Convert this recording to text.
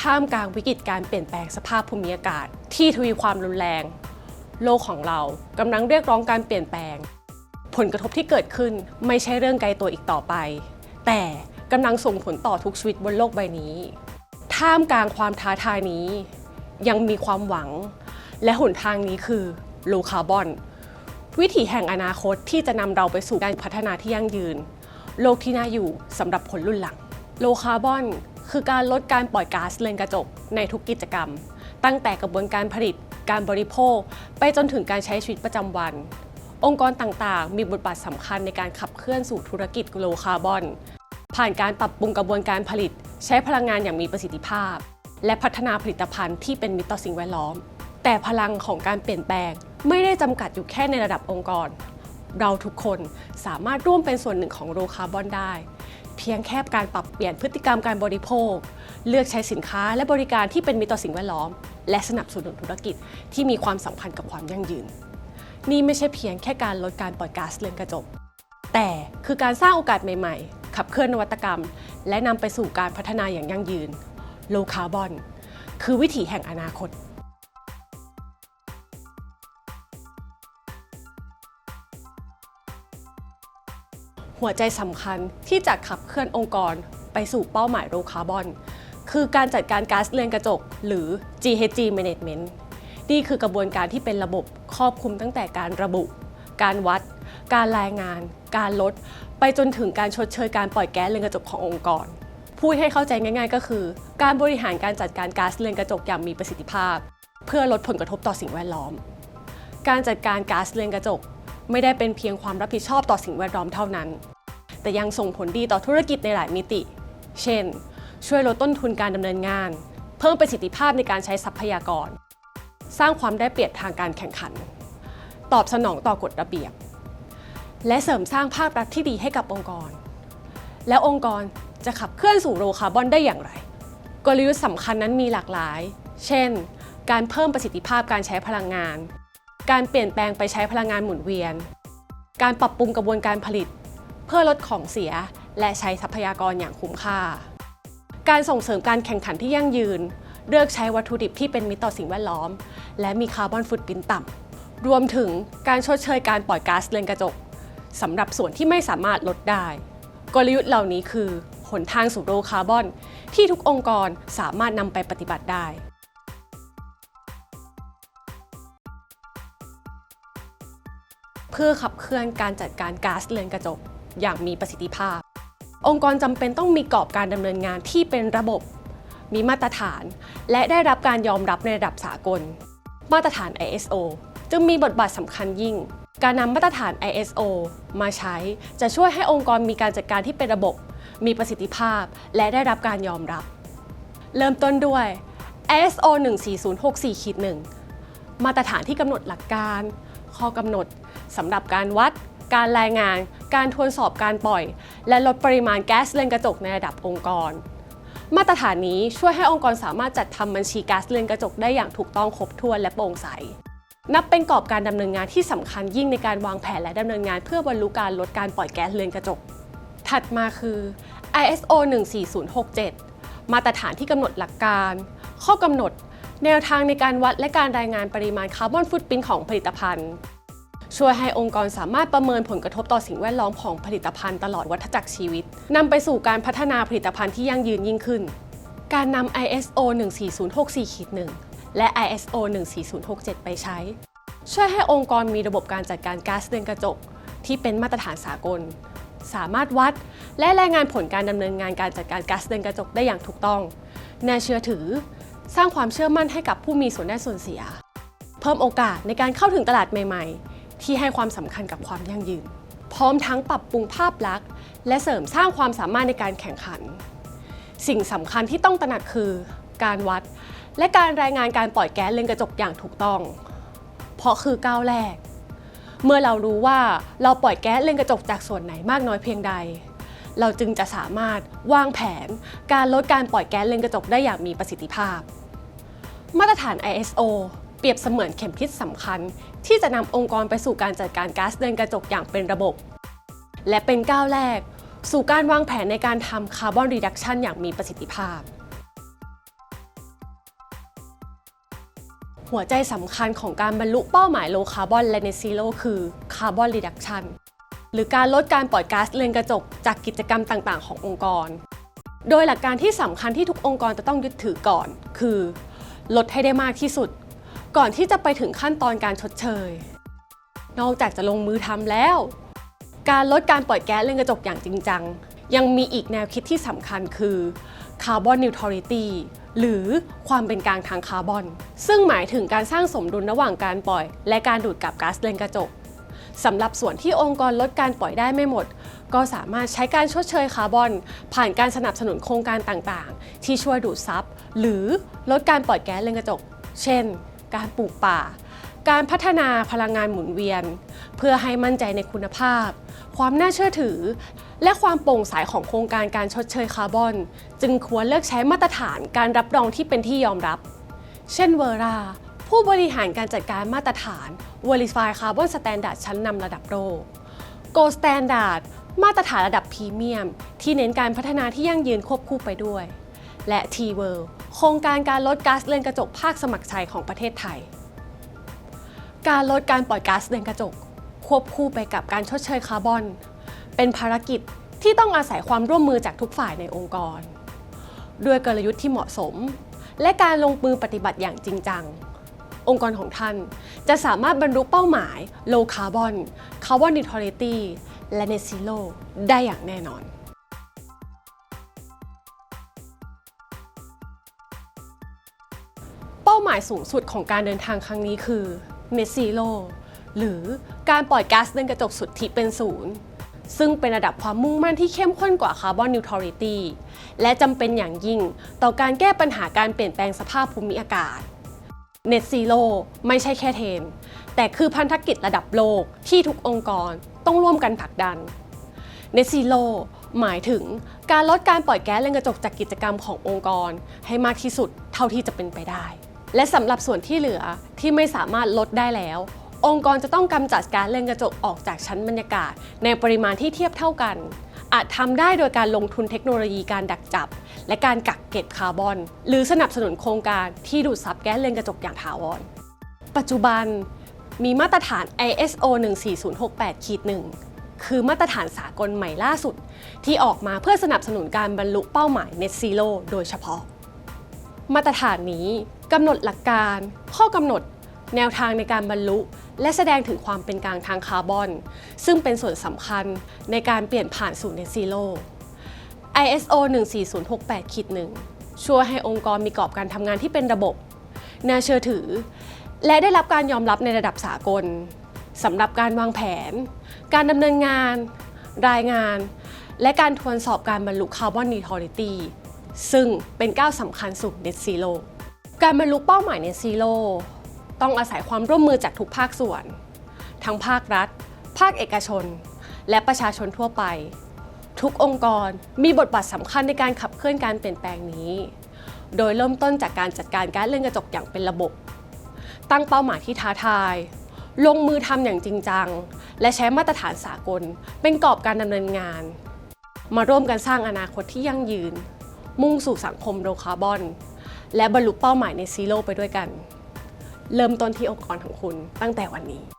ท่ามกลางวิกฤตการเปลี่ยนแปลงสภาพภูมิอากาศ ที่ทวีความรุนแรง โลกของเรากำลังเรียกร้องการเปลี่ยนแปลง ผลกระทบที่เกิดขึ้นไม่ใช่เรื่องไกลตัวอีกต่อไป แต่กำลังส่งผลต่อทุกชีวิตบนโลกใบนี้ ท่ามกลางความท้าทายนี้ ยังมีความหวัง และหนทางนี้คือโลคาร์บอน วิถีแห่งอนาคตที่จะนำเราไปสู่การพัฒนาที่ยั่งยืน โลกที่น่าอยู่สำหรับคนรุ่นหลังโลคาร์บอน คือการลดการปล่อยก๊าซเรือนกระจกในทุกกิจกรรม ตั้งแต่กระบวนการผลิตการบริโภค ไปจนถึงการใช้ชีวิตประจำวัน องค์กรต่างๆ มีบทบาทสำคัญในการขับเคลื่อนสู่ธุรกิจโลคาร์บอน ผ่านการปรับปรุงกระบวนการผลิต ใช้พลังงานอย่างมีประสิทธิภาพ และพัฒนาผลิตภัณฑ์ที่เป็นมิตรต่อสิ่งแวดล้อม แต่พลังของการเปลี่ยนแปลง ไม่ได้จำกัดอยู่แค่ในระดับองค์กร เราทุกคนสามารถร่วมเป็นส่วนหนึ่งของโลคาร์บอนได้ เพียงแค่การปรับเปลี่ยนพฤติกรรมการบริโภค เลือกใช้สินค้าและบริการที่เป็นมิตรต่อสิ่งแวดล้อม และสนับสนุนธุรกิจที่มีความสัมพันธ์กับความยั่งยืน นี่ไม่ใช่เพียงแค่การลดการปล่อยก๊าซเรือนกระจก แต่คือการสร้างโอกาสใหม่ ๆ ขับเคลื่อนนวัตกรรม และนำไปสู่การพัฒนาอย่างยั่งยืน โลคาร์บอน คือวิถีแห่งอนาคต หัวใจสำคัญที่จะขับเคลื่อนองค์กรไปสู่เป้าหมายโลคาร์บอน คือการจัดการก๊าซเรือนกระจก หรือ GHG Management นี่คือกระบวนการที่เป็นระบบครอบคลุมตั้งแต่การระบุ การวัด การรายงาน การลด ไปจนถึงการชดเชยการปล่อยแก๊สเรือนกระจกขององค์กร พูดให้เข้าใจง่ายๆ ก็คือ การบริหารการจัดการก๊าซเรือนกระจกอย่างมีประสิทธิภาพ เพื่อลดผลกระทบต่อสิ่งแวดล้อม การจัดการก๊าซเรือนกระจก ไม่ได้เป็นเพียงความรับผิดชอบต่อสิ่งแวดล้อมเท่านั้น แต่ยังส่งผลดีต่อธุรกิจในหลายมิติ เช่น ช่วยลดต้นทุนการดำเนินงาน เพิ่มประสิทธิภาพในการใช้ทรัพยากร สร้างความได้เปรียบทางการแข่งขัน ตอบสนองต่อกฎระเบียบ และเสริมสร้างภาพลักษณ์ที่ดีให้กับองค์กร แล้วองค์กรจะขับเคลื่อนสู่โลคาร์บอนได้อย่างไร กลยุทธ์สำคัญนั้นมีหลากหลาย เช่น การเพิ่มประสิทธิภาพการใช้พลังงาน การเปลี่ยนแปลงไปใช้พลังงานหมุนเวียน การปรับปรุงกระบวนการผลิต เพื่อลดของเสียและใช้ทรัพยากรอย่างคุ้มค่า การส่งเสริมการแข่งขันที่ยั่งยืน เลือกใช้วัตถุดิบที่เป็นมิตรต่อสิ่งแวดล้อม และมีคาร์บอนฟุตปรินต่ำ รวมถึงการชดเชยการปล่อยก๊าซเรือนกระจกสำหรับส่วนที่ไม่สามารถลดได้ กลยุทธ์เหล่านี้คือหนทางสู่โลคาร์บอน ที่ทุกองค์กรสามารถนำไปปฏิบัติได้ พื่อขับเคลื่อนการจัดการก๊าซเรือนกระจกอย่างมีประสิทธิภาพ องค์กรจำเป็นต้องมีกรอบการดำเนินงานที่เป็นระบบ มีมาตรฐาน และได้รับการยอมรับในระดับสากล มาตรฐาน ISO จึงมีบทบาทสำคัญยิ่ง การนำมาตรฐาน ISO มาใช้จะช่วยให้องค์กรมีการจัดการที่เป็นระบบ มีประสิทธิภาพ และได้รับการยอมรับ เริ่มต้นด้วย ISO 14064-1 มาตรฐานที่กำหนดหลักการ ข้อกำหนดสำหรับการวัด การรายงาน การทวนสอบการปล่อย และลดปริมาณแก๊สเรือนกระจกในระดับองค์กร มาตรฐานนี้ช่วยให้องค์กรสามารถจัดทำบัญชีก๊าซเรือนกระจกได้อย่างถูกต้องครบถ้วนและโปร่งใส นับเป็นกรอบการดำเนินงานที่สำคัญยิ่งในการวางแผนและดำเนินงาน เพื่อบรรลุการลดการปล่อยแก๊สเรือนกระจก ถัดมาคือ ISO 14067 มาตรฐานที่กำหนดหลักการ ข้อกำหนด แนวทางในการวัดและการรายงานปริมาณคาร์บอนฟุตปรินของผลิตภัณฑ์ ช่วยให้องค์กรสามารถประเมินผลกระทบต่อสิ่งแวดล้อมของผลิตภัณฑ์ตลอดวัฏจักรชีวิตนำไปสู่การพัฒนาผลิตภัณฑ์ที่ยั่งยืนยิ่งขึ้น การนำ ISO 14064-1 และ ISO 14067 ไปใช้ ช่วยให้องค์กรมีระบบการจัดการก๊าซเรือนกระจก ที่เป็นมาตรฐานสากล สามารถวัด และรายงานผลการดำเนินงานการจัดการก๊าซเรือนกระจกได้อย่างถูกต้อง น่าเชื่อถือ สร้างความเชื่อมั่นให้กับผู้มีส่วนได้ส่วนเสีย เพิ่มโอกาสในการเข้าถึงตลาดใหม่ ๆ ที่ให้ความสำคัญกับความยั่งยืน พร้อมทั้งปรับปรุงภาพลักษณ์ และเสริมสร้างความสามารถในการแข่งขัน สิ่งสำคัญที่ต้องตระหนักคือ การวัด และการรายงานการปล่อยแก๊สเรือนกระจกอย่างถูกต้อง เพราะคือก้าวแรก เมื่อเรารู้ว่าเราปล่อยแก๊สเรือนกระจกจากส่วนไหนมากน้อยเพียงใดเราจึงจะสามารถวางแผนการลดการปล่อยแก๊สเรือนกระจกได้อย่างมีประสิทธิภาพ มาตรฐาน ISO เปรียบเสมือนเข็มทิศสำคัญ ที่จะนำองค์กรไปสู่การจัดการก๊าซเรือนกระจกอย่างเป็นระบบ และเป็นก้าวแรก สู่การวางแผนในการทำคาร์บอนรีดักชันอย่างมีประสิทธิภาพ หัวใจสำคัญของการบรรลุเป้าหมาย low carbon และ net zero คือ carbon reduction หรือการลดการปล่อยก๊าซเรือนกระจกจากกิจกรรมต่าง ๆ ขององค์กร โดยหลักการที่สำคัญที่ทุกองค์กรจะต้องยึดถือก่อน คือ ลดให้ได้มากที่สุด ก่อนที่จะไปถึงขั้นตอนการชดเชย นอกจากจะลงมือทำแล้ว การลดการปล่อยแก๊สเรือนกระจกอย่างจริงจัง ยังมีอีกแนวคิดที่สำคัญคือ Carbon Neutrality หรือความเป็นกลางทางคาร์บอน ซึ่งหมายถึงการสร้างสมดุลระหว่างการปล่อย และการดูดกลับก๊าซเรือนกระจกสำหรับส่วนที่องค์กรลดการปล่อยได้ไม่หมด ก็สามารถใช้การชดเชยคาร์บอน ผ่านการสนับสนุนโครงการต่างๆ ที่ช่วยดูดซับ หรือลดการปล่อยแก๊สเรือนกระจก เช่น การปลูกป่า การพัฒนาพลังงานหมุนเวียน เพื่อให้มั่นใจในคุณภาพ ความน่าเชื่อถือ และความโปร่งใสของโครงการการชดเชยคาร์บอน จึงควรเลือกใช้มาตรฐานการรับรองที่เป็นที่ยอมรับ เช่นเวอราผู้บริหารการจัดการมาตรฐาน Verify Carbon Standard ชั้นนำระดับโลก Go Standard มาตรฐานระดับพรีเมียม ที่เน้นการพัฒนาที่ยั่งยืนควบคู่ไปด้วย และ T-World โครงการการลดก๊าซเรือนกระจกภาคสมัครใจของประเทศไทย การลดการปล่อยก๊าซเรือนกระจก ควบคู่ไปกับการชดเชยคาร์บอน เป็นภารกิจที่ต้องอาศัยความร่วมมือจากทุกฝ่ายในองค์กร ด้วยกลยุทธ์ที่เหมาะสม และการลงมือปฏิบัติอย่างจริงจัง องค์กรของท่านจะสามารถบรรลุเป้าหมาย low carbon carbon neutrality และ net zero ได้อย่างแน่นอน เป้าหมายสูงสุดของการเดินทางครั้งนี้คือ net zero หรือการปล่อยก๊าซเรือนกระจกสุทธิเป็นศูนย์ซึ่งเป็นระดับความมุ่งมั่นที่เข้มข้นกว่า carbon neutrality และจำเป็นอย่างยิ่งต่อการแก้ปัญหาการเปลี่ยนแปลงสภาพภูมิอากาศ Net Zero ไม่ใช่แค่เทรนแต่คือพันธกิจระดับโลกที่ทุกองค์กรต้องร่วมกันผลักดัน Net Zero หมายถึงการลดการปล่อยแก๊สเรือนกระจกจากกิจกรรมขององค์กร ให้มากที่สุดเท่าที่จะเป็นไปได้ และสำหรับส่วนที่เหลือที่ไม่สามารถลดได้แล้ว องค์กรจะต้องกำจัดกาซเรือนกระจกออกจากชั้นบรรยากาศ ในปริมาณที่เทียบเท่ากัน อาจทำได้โดยการลงทุนเทคโนโลยีการดักจับ และการกักเก็บคาร์บอน หรือสนับสนุนโครงการที่ดูดซับแก๊สเรือนกระจกอย่างถาวร ปัจจุบันมีมาตรฐาน ISO 14068ขีด1คือมาตรฐานสากลใหม่ล่าสุด ที่ออกมาเพื่อสนับสนุนการบรรลุเป้าหมาย Net Zero โดยเฉพาะ มาตรฐานนี้ กำหนดหลักการ ข้อกำหนด แนวทางในการบรรลุ และแสดงถึงความเป็นกลางทางคาร์บอน ซึ่งเป็นส่วนสำคัญในการเปลี่ยนผ่านสู่ Net Zero ISO 14068ขีด1ช่วยให้องค์กรมีกรอบการทำงานที่เป็นระบบ น่าเชื่อถือ และได้รับการยอมรับในระดับสากลสำหรับการวางแผน การดำเนินงาน รายงาน และการทวนสอบการบรรลุคาร์บอนนิทอริตี้ซึ่งเป็นก้าวสำคัญสู่ Net Zero การบรรลุเป้าหมาย Net Zero ต้องอาศัยความร่วมมือจากทุกภาคส่วน ทั้งภาครัฐ ภาคเอกชน และประชาชนทั่วไป ทุกองค์กรมีบทบาทสำคัญในการขับเคลื่อนการเปลี่ยนแปลงนี้ โดยเริ่มต้นจากการจัดการการเลื่อนกระจกอย่างเป็นระบบ ตั้งเป้าหมายที่ท้าทาย ลงมือทำอย่างจริงจัง และใช้มาตรฐานสากล เป็นกรอบการดำเนินงาน มาร่วมกันสร้างอนาคตที่ยั่งยืน มุ่งสู่สังคมโลคาร์บอน และบรรลุเป้าหมายในซีโร่ไปด้วยกัน เริ่มต้นที่องค์กรของคุณตั้งแต่วันนี้